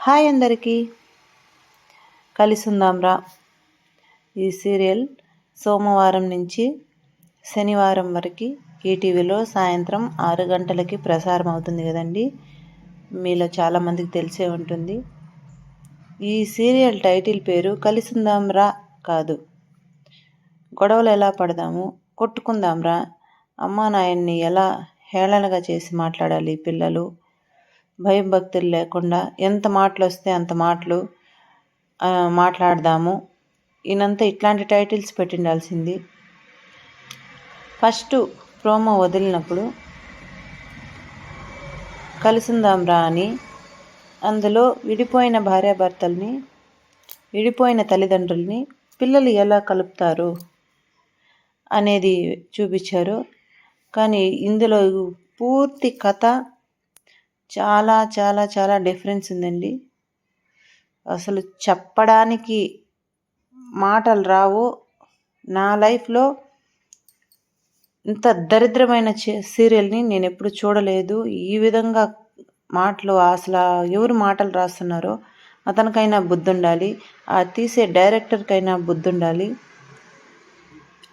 Hi అందరికీ. కలిసుందాంరా. ఈ serial సోమవారం నుంచి శనివారం వరకు ఈటీవీలో సాయంత్రం ఆరు గంటలకి ప్రసారం అవుతుంది కదండి. మీలో చాలామందికి తెలిసే ఉంటుంది. ఈ సీరియల్ టైటిల్ పేరు కలిసుందాంరా కాదు. గొడవలు ఎలా పడదాము కొట్టుకుందాంరా అమ్మా నాయన్ని ఎలా హేళనగా చేసి మాట్లాడాలి పిల్లలు భయం భక్తులు లేకుండా ఎంత మాటలు వస్తే అంత మాటలు మాట్లాడదాము. ఈయనంతా ఇట్లాంటి టైటిల్స్ పెట్టిండాల్సింది. ఫస్ట్ ప్రోమో వదిలినప్పుడు కలిసిందాంరా అని అందులో విడిపోయిన భార్యాభర్తల్ని విడిపోయిన తల్లిదండ్రుల్ని పిల్లలు ఎలా కలుపుతారు అనేది చూపించారు. కానీ ఇందులో పూర్తి కథ చాలా చాలా చాలా డిఫరెన్స్ ఉందండి. అసలు చెప్పడానికి మాటలు రావు. నా లైఫ్లో ఇంత దరిద్రమైన సీరియల్ని నేను ఎప్పుడు చూడలేదు. ఈ విధంగా మాటలు అసలు ఎవరు మాటలు రాస్తున్నారో అతనికైనా బుద్ధి ఉండాలి ఆ తీసే డైరెక్టర్కైనా బుద్ధి ఉండాలి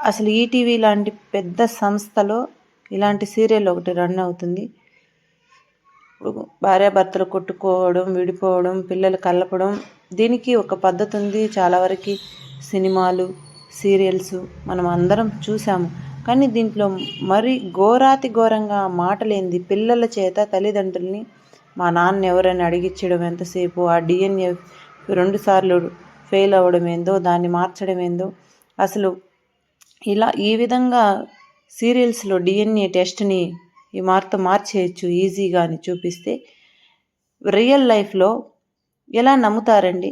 అసలు ఈటీవీ లాంటి పెద్ద సంస్థలో ఇలాంటి సీరియల్ ఒకటి రన్ అవుతుంది. భార్యాభర్తలు కొట్టుకోవడం విడిపోవడం పిల్లలు కలపడం దీనికి ఒక పద్ధతి ఉంది. చాలా వరకు సినిమాలు సీరియల్స్ మనం అందరం చూసాము కానీ దీంట్లో మరి ఘోరాతి ఘోరంగా మాటలేంది. పిల్లల చేత తల్లిదండ్రుల్ని మా నాన్న ఎవరైనా అడిగించడం ఎంతసేపు ఆ డిఎన్ఏ రెండుసార్లు ఫెయిల్ అవ్వడం ఏందో దాన్ని మార్చడం ఏందో. అసలు ఇలా ఈ విధంగా సీరియల్స్లో డిఎన్ఏ టెస్ట్ని ఈ మార్త మార్చేయచ్చు ఈజీగా అని చూపిస్తే రియల్ లైఫ్లో ఎలా నమ్ముతారండి?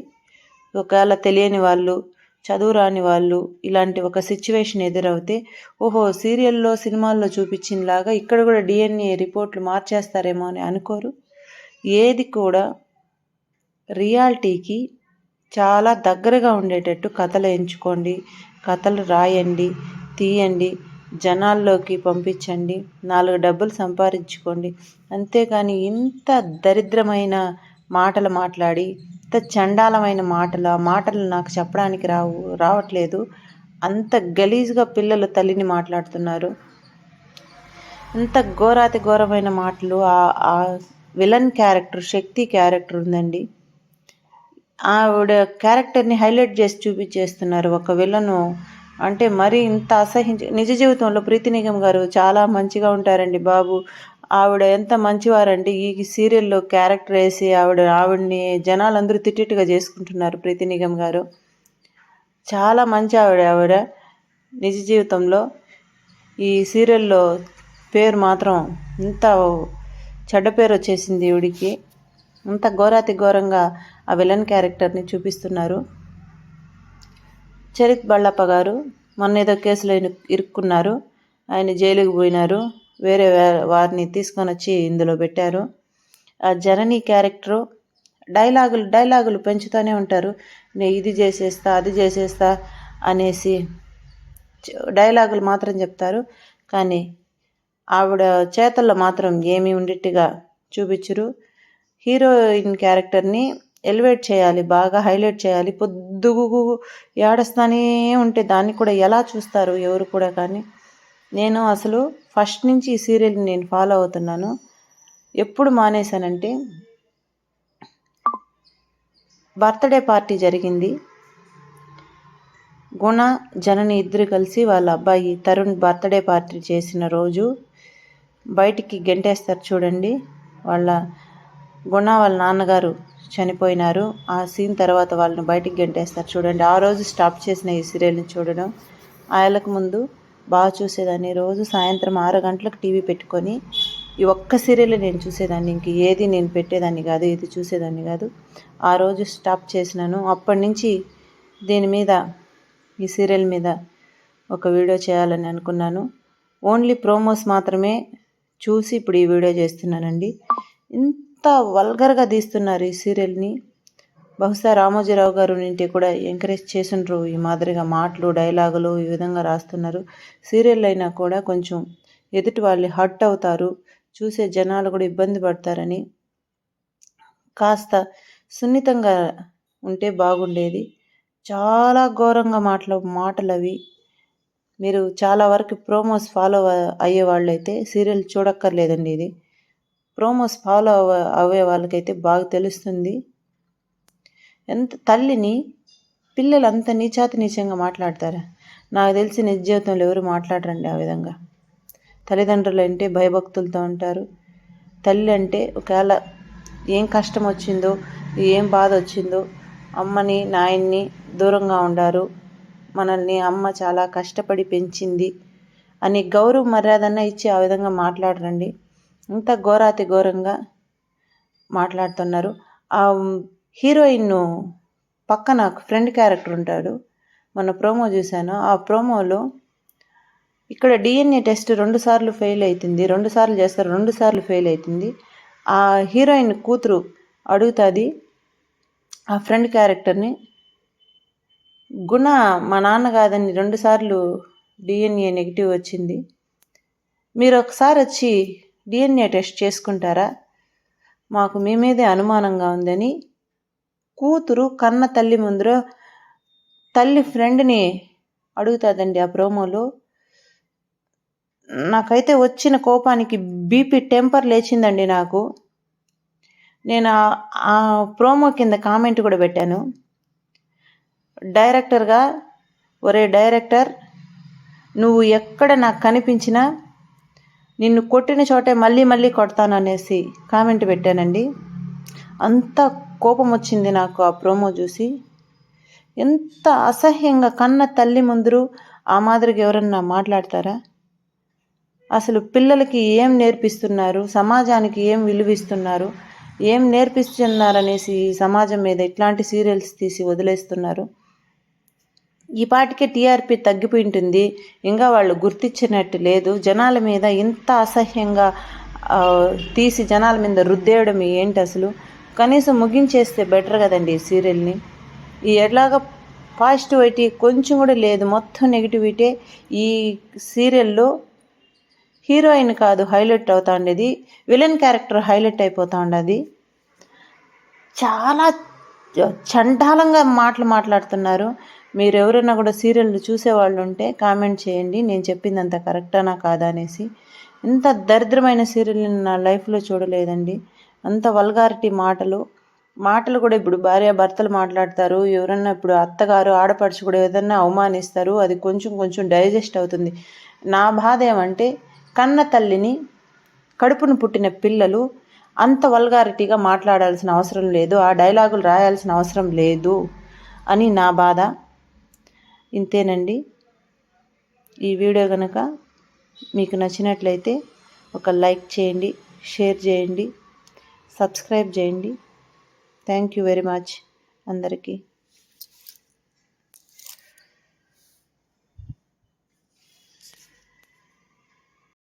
ఒకవేళ తెలియని వాళ్ళు చదువు రాని వాళ్ళు ఇలాంటి ఒక సిచ్యువేషన్ ఎదురవుతే ఓహో సీరియల్లో సినిమాల్లో చూపించినలాగా ఇక్కడ కూడా డిఎన్ఏ రిపోర్ట్లు మార్చేస్తారేమో అని అనుకోరు. ఏది కూడా రియాలిటీకి చాలా దగ్గరగా ఉండేటట్టు కథలు ఎంచుకోండి కథలు రాయండి తీయండి జనాల్లోకి పంపించండి. నాలుగు డబ్బులు సంపాదించుకోండి. అంతేకాని ఇంత దరిద్రమైన మాటలు మాట్లాడి ఇంత చండాలమైన మాటలు ఆ మాటలు నాకు చెప్పడానికి రావు రావట్లేదు. అంత గలీజ్గా పిల్లలు తల్లిని మాట్లాడుతున్నారు. ఇంత ఘోరాతి ఘోరమైన మాటలు ఆ విలన్ క్యారెక్టర్ శక్తి క్యారెక్టర్ ఉందండి. ఆవిడ క్యారెక్టర్ని హైలైట్ చేసి చూపించేస్తున్నారు ఒక విలను. అంటే మరి ఇంత అసహించి నిజ జీవితంలో ప్రీతి నిగమ్ గారు చాలా మంచిగా ఉంటారండి బాబు. ఆవిడ ఎంత మంచివారండి ఈ సీరియల్లో క్యారెక్టర్ వేసి ఆవిడ ఆవిడని జనాలందరూ తిట్టిట్టుగా చేసుకుంటున్నారు ప్రీతి నిగమ్ గారు. చాలా మంచి ఆవిడ ఆవిడ నిజ జీవితంలో. ఈ సీరియల్లో పేరు మాత్రం ఇంత చెడ్డ పేరు వచ్చేసింది ఈవిడికి. ఇంత ఘోరాతి ఘోరంగా ఆ విలన్ క్యారెక్టర్ని చూపిస్తున్నారు. చరిత్ బళ్ళప్ప గారు మొన్న ఏదో కేసులో ఇరుక్కున్నారు. ఆయన జైలుకి పోయినారు. వేరే వారిని తీసుకొని వచ్చి ఇందులో పెట్టారు. ఆ జననీ క్యారెక్టరు డైలాగులు డైలాగులు పెంచుతూనే ఉంటారు. నేను ఇది చేసేస్తా అది చేసేస్తా అనేసి డైలాగులు మాత్రం చెప్తారు. కానీ ఆవిడ చేతల్లో మాత్రం ఏమీ ఉండేట్టుగా చూపించరు. హీరోయిన్ క్యారెక్టర్ని ఎలివేట్ చేయాలి బాగా హైలైట్ చేయాలి. పొద్దుగు ఏడస్తానే ఉంటే దాన్ని కూడా ఎలా చూస్తారు ఎవరు కూడా కానీ. నేను అసలు ఫస్ట్ నుంచి ఈ సీరియల్ని నేను ఫాలో అవుతున్నాను. ఎప్పుడు మానేశానంటే బర్త్డే పార్టీ జరిగింది. గుణ జనని ఇద్దరు కలిసి వాళ్ళ అబ్బాయి తరుణ్ బర్త్డే పార్టీ చేసిన రోజు బయటికి గెంటేస్తారు చూడండి. వాళ్ళ గుణ వాళ్ళ నాన్నగారు చనిపోయినారు. ఆ సీన్ తర్వాత వాళ్ళని బయటికి గెంటేస్తారు. చూడండి ఆ రోజు స్టాప్ చేసిన ఈ సీరియల్ని చూడడం. ఆయలకు ముందు బాగా చూసేదాన్ని. రోజు సాయంత్రం ఆరు గంటలకు టీవీ పెట్టుకొని ఈ ఒక్క సీరియల్ నేను చూసేదాన్ని. ఇంక ఏది నేను పెట్టేదాన్ని కాదు ఇది చూసేదాన్ని కాదు. ఆ రోజు స్టాప్ చేసినాను. అప్పటి నుంచి దీని మీద ఈ సీరియల్ మీద ఒక వీడియో చేయాలని అనుకున్నాను. ఓన్లీ ప్రోమోస్ మాత్రమే చూసి ఇప్పుడు ఈ వీడియో చేస్తున్నానండి. ఎంత వల్గర్గా తీస్తున్నారు ఈ సీరియల్ని. బహుశా రామోజీరావు గారు నుండి కూడా ఎంకరేజ్ చేసిండ్రు ఈ మాదిరిగా మాటలు డైలాగులు ఈ విధంగా రాస్తున్నారు. సీరియల్ అయినా కూడా కొంచెం ఎదుటి వాళ్ళు హర్ట్ అవుతారు చూసే జనాలు కూడా ఇబ్బంది పడతారని. కాస్త సున్నితంగా ఉంటే బాగుండేది. చాలా ఘోరంగా మాటలు మాటలు అవి మీరు చాలా వరకు ప్రోమోస్ ఫాలో అయ్యే వాళ్ళైతే సీరియల్ చూడక్కర్లేదండి ఇది. ప్రోమోస్ ఫాలో అవ అవ్వే వాళ్ళకైతే బాగా తెలుస్తుంది. ఎంత తల్లిని పిల్లలు అంత నీచాతి నీచంగా మాట్లాడతారా? నాకు తెలిసి నిజ జీవితంలో ఎవరు మాట్లాడరండి ఆ విధంగా. తల్లిదండ్రులు అంటే భయభక్తులతో ఉంటారు. తల్లి అంటే ఒకవేళ ఏం కష్టం వచ్చిందో ఏం బాధ వచ్చిందో అమ్మని నాయన్ని దూరంగా ఉండారు. మనల్ని అమ్మ చాలా కష్టపడి పెంచింది అని గౌరవ మర్యాదన్న ఇచ్చి ఆ విధంగా మాట్లాడరండి. ఇంత ఘోరాతి ఘోరంగా మాట్లాడుతున్నారు. ఆ హీరోయిన్ పక్కన ఫ్రెండ్ క్యారెక్టర్ ఉంటాడు. మన ప్రోమో చూశాను. ఆ ప్రోమోలో ఇక్కడ డిఎన్ఏ టెస్ట్ రెండు సార్లు ఫెయిల్ అవుతుంది రెండు సార్లు చేస్తారు రెండు సార్లు ఫెయిల్ అవుతుంది ఆ హీరోయిన్ కూతురు అడుగుతుంది ఆ ఫ్రెండ్ క్యారెక్టర్ని గుణ మా నాన్న కాదని రెండుసార్లు డిఎన్ఏ నెగిటివ్ వచ్చింది. మీరు ఒకసారి వచ్చి డిఎన్ఏ టెస్ట్ చేసుకుంటారా? మాకు మీ మీదే అనుమానంగా ఉందని. కూతురు కన్న తల్లి ముందర తల్లి ఫ్రెండ్ని అడుగుతుందండి ఆ ప్రోమోలో. నాకైతే వచ్చిన కోపానికి బీపీ టెంపర్ లేచిందండి నాకు. నేను ఆ ప్రోమో కింద కామెంట్ కూడా పెట్టాను. డైరెక్టర్గా ఒరే డైరెక్టర్ నువ్వు ఎక్కడ నాకు కనిపించినా నిన్ను కొట్టిన చోటే మళ్ళీ మళ్ళీ కొడతాను అనేసి కామెంట్ పెట్టానండి. అంత కోపం వచ్చింది నాకు ఆ ప్రోమో చూసి. ఎంత అసహ్యంగా కన్న తల్లి ముందరు ఆ మాదిరిగా ఎవరన్నా మాట్లాడతారా? అసలు పిల్లలకి ఏం నేర్పిస్తున్నారు? సమాజానికి ఏం విలువిస్తున్నారు? ఏం నేర్పిస్తున్నారనేసి సమాజం మీద ఇట్లాంటి సీరియల్స్ తీసి వదిలేస్తున్నారు? ఈ పాటికే టీఆర్పీ తగ్గిపోయింటుంది. ఇంకా వాళ్ళు గుర్తించినట్టు లేదు. జనాల మీద ఇంత అసహ్యంగా తీసి జనాల మీద రుద్దేయడం ఏంటి అసలు? కనీసం ముగించేస్తే బెటర్ కదండి ఈ సీరియల్ని. ఈ ఎలాగ పాజిటివిటీ కొంచెం కూడా లేదు. మొత్తం నెగిటివిటీ ఈ సీరియల్లో హీరోయిన్ కాదు హైలైట్ అవుతా ఉండేది విలన్ క్యారెక్టర్ హైలైట్ అయిపోతూ ఉండేది చాలా చండాలంగా మాటలు మాట్లాడుతున్నారు. మీరు ఎవరైనా కూడా సీరియల్ చూసేవాళ్ళు ఉంటే కామెంట్ చేయండి. నేను చెప్పిందంత కరెక్టానా కాదా అనేసి. ఇంత దరిద్రమైన సీరియల్ని నా లైఫ్లో చూడలేదండి. అంత వల్గారిటీ మాటలు. మాటలు కూడా ఇప్పుడు భార్య భర్తలు మాట్లాడతారు. ఎవరన్నా ఇప్పుడు అత్తగారు ఆడపడుచు కూడా ఏదన్నా అవమానిస్తారు. అది కొంచెం కొంచెం డైజెస్ట్ అవుతుంది. నా బాధ ఏమంటే కన్న తల్లిని కడుపును పుట్టిన పిల్లలు అంత వల్గారిటీగా మాట్లాడాల్సిన అవసరం లేదు. ఆ డైలాగులు రాయాల్సిన అవసరం లేదు అని నా బాధ. ఇంతేనండి. ఈ వీడియో కనుక మీకు నచ్చినట్లయితే ఒక లైక్ చేయండి షేర్ చేయండి సబ్స్క్రైబ్ చేయండి. థ్యాంక్ యూ వెరీ మచ్ అందరికీ.